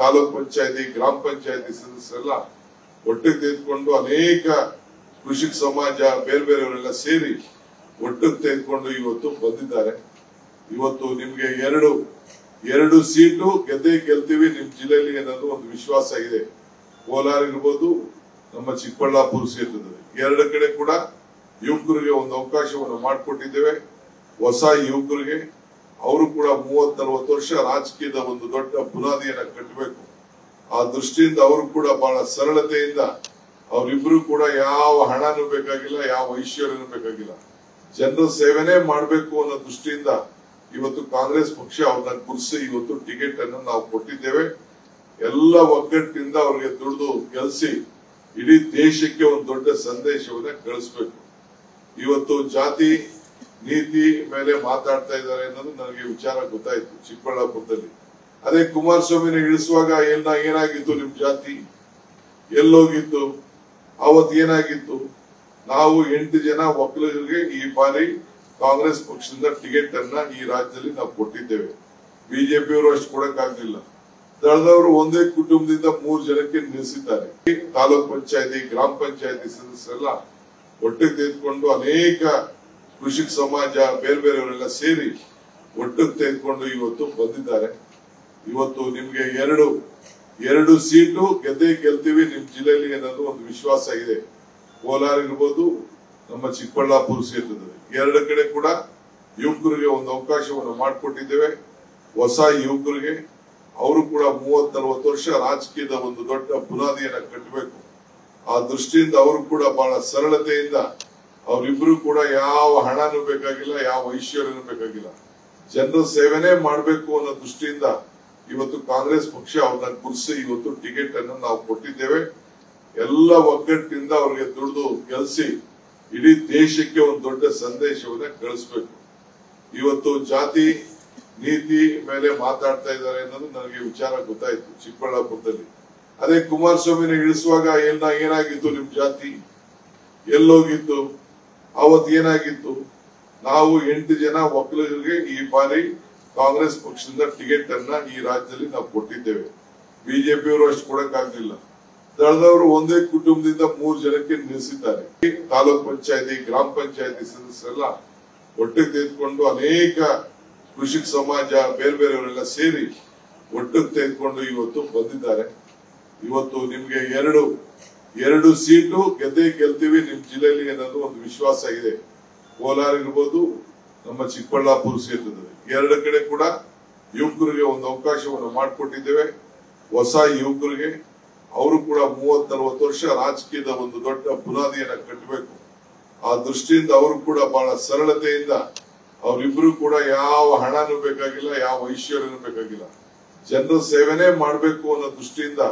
ತಾಲೂಕ್ ಪಂಚಾಯತಿ, ಗ್ರಾಮ ಪಂಚಾಯತಿ ಸದಸ್ಯರೆಲ್ಲ ಒಟ್ಟಿಗೆ ತೆಗೆದುಕೊಂಡು ಅನೇಕ ಕೃಷಿ ಸಮಾಜ, ಬೇರೆ ಬೇರೆಯವರೆಲ್ಲ ಸೇರಿ ಒಟ್ಟಿಗೆ ತೆಗೆದುಕೊಂಡು ಇವತ್ತು ಬಂದಿದ್ದಾರೆ. ಇವತ್ತು ನಿಮ್ಗೆ ಎರಡು ಎರಡು ಸೀಟು ಗೆದ್ದೇ ಗೆಲ್ತೀವಿ. ನಿಮ್ ಜಿಲ್ಲೆಯಲ್ಲಿ ಅನ್ನೋದು ಒಂದು ವಿಶ್ವಾಸ ಇದೆ. ಕೋಲಾರ ಇರ್ಬೋದು, ನಮ್ಮ ಚಿಕ್ಕಬಳ್ಳಾಪುರ ಸೇರ್ತದೆ ಎರಡು ಕಡೆ ಕೂಡ ಯುವಕರಿಗೆ ಒಂದು ಅವಕಾಶವನ್ನು ಮಾಡಿಕೊಟ್ಟಿದ್ದೇವೆ. ಹೊಸ ಯುವಕರಿಗೆ ಅವರು ಕೂಡ ಮೂವತ್ ನಲವತ್ತು ವರ್ಷ ರಾಜಕೀಯದ ಒಂದು ದೊಡ್ಡ ಬುನಾದಿಯನ್ನ ಕಟ್ಟಬೇಕು. ಆ ದೃಷ್ಟಿಯಿಂದ ಅವರು ಕೂಡ ಬಹಳ ಸರಳತೆಯಿಂದ ಅವರಿಬ್ರು ಕೂಡ ಯಾವ ಹಣನು ಬೇಕಾಗಿಲ್ಲ, ಯಾವ ಐಶ್ವರ್ಯನೂ ಬೇಕಾಗಿಲ್ಲ. ಜನರ ಸೇವೆನೇ ಮಾಡಬೇಕು ಅನ್ನೋ ದೃಷ್ಟಿಯಿಂದ ಇವತ್ತು ಕಾಂಗ್ರೆಸ್ ಪಕ್ಷ ಅವ್ರನ್ನ ಗುರುಸಿ ಇವತ್ತು ಟಿಕೆಟ್ ಅನ್ನು ನಾವು ಕೊಟ್ಟಿದ್ದೇವೆ. ಎಲ್ಲ ಒಗ್ಗಟ್ಟಿನಿಂದ ಅವರಿಗೆ ದುಡಿದು ಗೆಲ್ಸಿ ಇಡೀ ದೇಶಕ್ಕೆ ಒಂದು ದೊಡ್ಡ ಸಂದೇಶವನ್ನ ಕಳಿಸ್ಬೇಕು ಇವತ್ತು ಜಾತಿ ನೀತಿ ಮೇಲೆ ಮಾತಾಡ್ತಾ ಇದ್ದಾರೆ ಅನ್ನೋದು ನನಗೆ ವಿಚಾರ ಗೊತ್ತಾಯ್ತು, ಚಿಕ್ಕಬಳ್ಳಾಪುರದಲ್ಲಿ. ಅದೇ ಕುಮಾರಸ್ವಾಮಿನ ಇಳಿಸುವಾಗ ಎಲ್ಲ ಏನಾಗಿತ್ತು ನಿಮ್ ಜಾತಿ? ಎಲ್ಲೋಗಿತ್ತು? ಅವತ್ ಏನಾಗಿತ್ತು? ನಾವು ಎಂಟು ಜನ ಒಕ್ಕಲಿಗರಿಗೆ ಈ ಬಾರಿ ಕಾಂಗ್ರೆಸ್ ಪಕ್ಷದಿಂದ ಟಿಕೆಟ್ ಅನ್ನ ಈ ರಾಜ್ಯದಲ್ಲಿ ನಾವು ಕೊಟ್ಟಿದ್ದೇವೆ. ಬಿಜೆಪಿಯವರು ಅಷ್ಟು ಕೊಡಕ್ಕಾಗ್ಲಿಲ್ಲ. ದಳದವರು ಒಂದೇ ಕುಟುಂಬದಿಂದ ಮೂರು ಜನಕ್ಕೆ ನಿಲ್ಲಿಸಿದ್ದಾರೆ. ತಾಲೂಕ್ ಪಂಚಾಯತಿ, ಗ್ರಾಮ ಪಂಚಾಯತಿ ಸದಸ್ಯರೆಲ್ಲ ಒಟ್ಟಿಗೆ ತೆಗೆದುಕೊಂಡು ಅನೇಕ ಕೃಷಿಕ ಸಮಾಜ ಬೇರೆ ಬೇರೆಯವರೆಲ್ಲ ಸೇರಿ ಒಟ್ಟು ತೆಗೆದುಕೊಂಡು ಇವತ್ತು ಬಂದಿದ್ದಾರೆ. ಇವತ್ತು ನಿಮ್ಗೆ ಎರಡು ಎರಡು ಸೀಟು ಗೆದ್ದೇ ಗೆಲ್ತೀವಿ. ನಿಮ್ ಜಿಲ್ಲೆಯಲ್ಲಿ ಅನ್ನೋದು ಒಂದು ವಿಶ್ವಾಸ ಇದೆ. ಕೋಲಾರ ಇರ್ಬೋದು, ನಮ್ಮ ಚಿಕ್ಕಬಳ್ಳಾಪುರ ಸೇರ್ತದೆ ಎರಡು ಕಡೆ ಕೂಡ ಯುವಕರಿಗೆ ಒಂದು ಅವಕಾಶವನ್ನು ಮಾಡಿಕೊಟ್ಟಿದ್ದೇವೆ. ಹೊಸ ಯುವಕರಿಗೆ, ಅವರು ಕೂಡ ಮೂವತ್ ನಲವತ್ತು ವರ್ಷ ರಾಜಕೀಯದ ಒಂದು ದೊಡ್ಡ ಬುನಾದಿಯನ್ನ ಕಟ್ಟಬೇಕು. ಆ ದೃಷ್ಟಿಯಿಂದ ಅವರು ಕೂಡ ಬಹಳ ಸರಳತೆಯಿಂದ ಅವರಿಬ್ರು ಕೂಡ ಯಾವ ಹಣನೂ ಬೇಕಾಗಿಲ್ಲ, ಯಾವ ಐಶ್ವರ್ಯನು ಬೇಕಾಗಿಲ್ಲ. ಜನರ ಸೇವೆನೇ ಮಾಡಬೇಕು ಅನ್ನೋ ದೃಷ್ಟಿಯಿಂದ ಇವತ್ತು ಕಾಂಗ್ರೆಸ್ ಪಕ್ಷ ಅವ್ರನ್ನ ಕುರಿಸಿ ಇವತ್ತು ಟಿಕೆಟ್ ಅನ್ನು ನಾವು ಕೊಟ್ಟಿದ್ದೇವೆ. ಎಲ್ಲ ಒಗ್ಗಟ್ಟಿನಿಂದ ಅವರಿಗೆ ದುಡಿದು ಗೆಲ್ಸಿ ಇಡೀ ದೇಶಕ್ಕೆ ಒಂದು ದೊಡ್ಡ ಸಂದೇಶವನ್ನ ಕಳಿಸ್ಬೇಕು ಇವತ್ತು ಜಾತಿ, ನೀತಿ ಮೇಲೆ ಮಾತಾಡ್ತಾ ಇದ್ದಾರೆ ಅನ್ನೋದು ನನಗೆ ವಿಚಾರ ಗೊತ್ತಾಯ್ತು ಚಿಕ್ಕಬಳ್ಳಾಪುರದಲ್ಲಿ. ಅದೇ ಕುಮಾರಸ್ವಾಮಿನ ಇಳಿಸುವಾಗ ಎಲ್ಲ ಏನಾಗಿತ್ತು ನಿಮ್ ಜಾತಿ? ಎಲ್ಲೋಗಿತ್ತು? ಅವತ್ ಏನಾಗಿತ್ತು? ನಾವು ಎಂಟು ಜನ ಒಕ್ಕಲಿಗರಿಗೆ ಈ ಬಾರಿ ಕಾಂಗ್ರೆಸ್ ಪಕ್ಷದಿಂದ ಟಿಕೆಟ್ ಅನ್ನ ಈ ರಾಜ್ಯದಲ್ಲಿ ನಾವು ಕೊಟ್ಟಿದ್ದೇವೆ. ಬಿಜೆಪಿಯವರು ಅಷ್ಟು ಕೊಡಕ್ಕಾಗ್ಲಿಲ್ಲ. ದಳದವರು ಒಂದೇ ಕುಟುಂಬದಿಂದ ಮೂರು ಜನಕ್ಕೆ ನಿಲ್ಲಿಸಿದ್ದಾರೆ. ತಾಲೂಕ್ ಪಂಚಾಯತಿ, ಗ್ರಾಮ ಪಂಚಾಯತಿ ಸದಸ್ಯರೆಲ್ಲ ಒಟ್ಟಿಗೆ ತೆಗೆದುಕೊಂಡು ಅನೇಕ ಕೃಷಿ ಸಮಾಜ, ಬೇರೆ ಬೇರೆಯವರೆಲ್ಲ ಸೇರಿ ಒಟ್ಟಿಗೆ ತೆಗೆದುಕೊಂಡು ಇವತ್ತು ಬಂದಿದ್ದಾರೆ. ಇವತ್ತು ನಿಮ್ಗೆ ಎರಡು ಎರಡು ಸೀಟು ಗೆದ್ದೇ ಗೆಲ್ತೀವಿ, ನಿಮ್ ಜಿಲ್ಲೆಯಲ್ಲಿ ಅನ್ನೋದು ಒಂದು ವಿಶ್ವಾಸ ಇದೆ. ಕೋಲಾರ ಇರ್ಬೋದು, ನಮ್ಮ ಚಿಕ್ಕಬಳ್ಳಾಪುರ ಸೇರ್ತದೆ ಎರಡು ಕಡೆ ಕೂಡ ಯುವಕರಿಗೆ ಒಂದು ಅವಕಾಶವನ್ನು ಮಾಡಿಕೊಟ್ಟಿದ್ದೇವೆ. ಹೊಸ ಯುವಕರಿಗೆ, ಅವರು ಕೂಡ ಮೂವತ್ ನಲವತ್ತು ವರ್ಷ ರಾಜಕೀಯದ ಒಂದು ದೊಡ್ಡ ಬುನಾದಿಯನ್ನು ಕಟ್ಟಬೇಕು. ಆ ದೃಷ್ಟಿಯಿಂದ ಅವರು ಕೂಡ ಬಹಳ ಸರಳತೆಯಿಂದ ಅವರಿಬ್ರು ಕೂಡ ಯಾವ ಹಣನೂ ಬೇಕಾಗಿಲ್ಲ, ಯಾವ ಐಶ್ವರ್ಯನೂ ಬೇಕಾಗಿಲ್ಲ. ಜನರ ಸೇವೆನೇ ಮಾಡಬೇಕು ಅನ್ನೋ ದೃಷ್ಟಿಯಿಂದ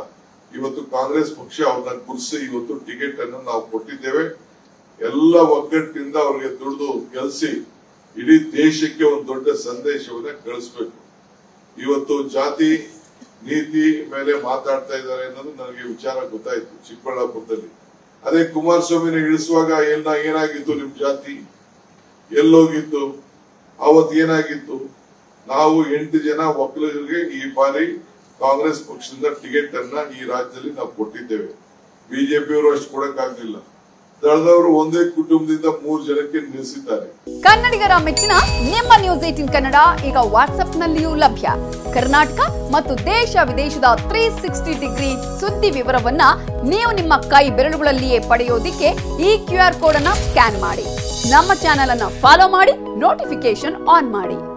ಇವತ್ತು ಕಾಂಗ್ರೆಸ್ ಪಕ್ಷ ಅವ್ರನ್ನ ಕುರ್ಸಿ, ಇವತ್ತು ಟಿಕೆಟ್ ಅನ್ನು ನಾವು ಕೊಟ್ಟಿದ್ದೇವೆ. ಎಲ್ಲ ಒಗ್ಗಟ್ಟಿನಿಂದ ಅವರಿಗೆ ದುಡಿದು ಗೆಲ್ಸಿ, ಇಡೀ ದೇಶಕ್ಕೆ ಒಂದು ದೊಡ್ಡ ಸಂದೇಶವನ್ನ ಕಳಿಸ್ಬೇಕು. ಇವತ್ತು ಜಾತಿ, ನೀತಿ ಮೇಲೆ ಮಾತಾಡ್ತಾ ಇದ್ದಾರೆ ಅನ್ನೋದು ನನಗೆ ವಿಚಾರ ಗೊತ್ತಾಯ್ತು ಚಿಕ್ಕಬಳ್ಳಾಪುರದಲ್ಲಿ. ಅದೇ ಕುಮಾರಸ್ವಾಮಿನ ಇಳಿಸುವಾಗ ಎಲ್ಲ ಏನಾಗಿತ್ತು ನಿಮ್ ಜಾತಿ? ಎಲ್ಲೋಗಿತ್ತು? ಅವತ್ ಏನಾಗಿತ್ತು? ನಾವು ಎಂಟು ಜನ ಒಕ್ಕಲಿಗರಿಗೆ ಈ ಬಾರಿ ಕಾಂಗ್ರೆಸ್ ಪಕ್ಷದಿಂದ ಟಿಕೆಟ್ ಅನ್ನ ಈ ರಾಜ್ಯದಲ್ಲಿ ನಾವು ಕೊಟ್ಟಿದ್ದೇವೆ. ಬಿಜೆಪಿಯವರು ಅಷ್ಟು ಕೊಡಕ್ಕಾಗ್ಲಿಲ್ಲ. ದಳದವರು ಒಂದೇ ಕುಟುಂಬದಿಂದ ಮೂರು ಜನಕ್ಕೆ ನಿಲ್ಲಿಸಿದ್ದಾರೆ. ಕನ್ನಡಿಗರ ಮೆಚ್ಚಿನ ನಿಮ್ಮ ನ್ಯೂಸ್ ಏಟಿನ್ ಕನ್ನಡ ಈಗ ವಾಟ್ಸ್ಆಪ್ನಲ್ಲಿಯೂ ಲಭ್ಯ. ಕರ್ನಾಟಕ ಮತ್ತು ದೇಶ ವಿದೇಶದ ತ್ರೀ ಸಿಕ್ಸ್ಟಿ ಡಿಗ್ರಿ ಸುದ್ದಿ ವಿವರವನ್ನ ನೀವು ನಿಮ್ಮ ಕೈ ಬೆರಳುಗಳಲ್ಲಿಯೇ ಪಡೆಯೋದಿಕ್ಕೆ ಈ ಕ್ಯೂ ಆರ್ ಕೋಡ್ ಅನ್ನ ಸ್ಕ್ಯಾನ್ ಮಾಡಿ. ನಮ್ಮ ಚಾನೆಲ್ ಅನ್ನ ಫಾಲೋ ಮಾಡಿ ನೋಟಿಫಿಕೇಶನ್ ಆನ್ ಮಾಡಿ.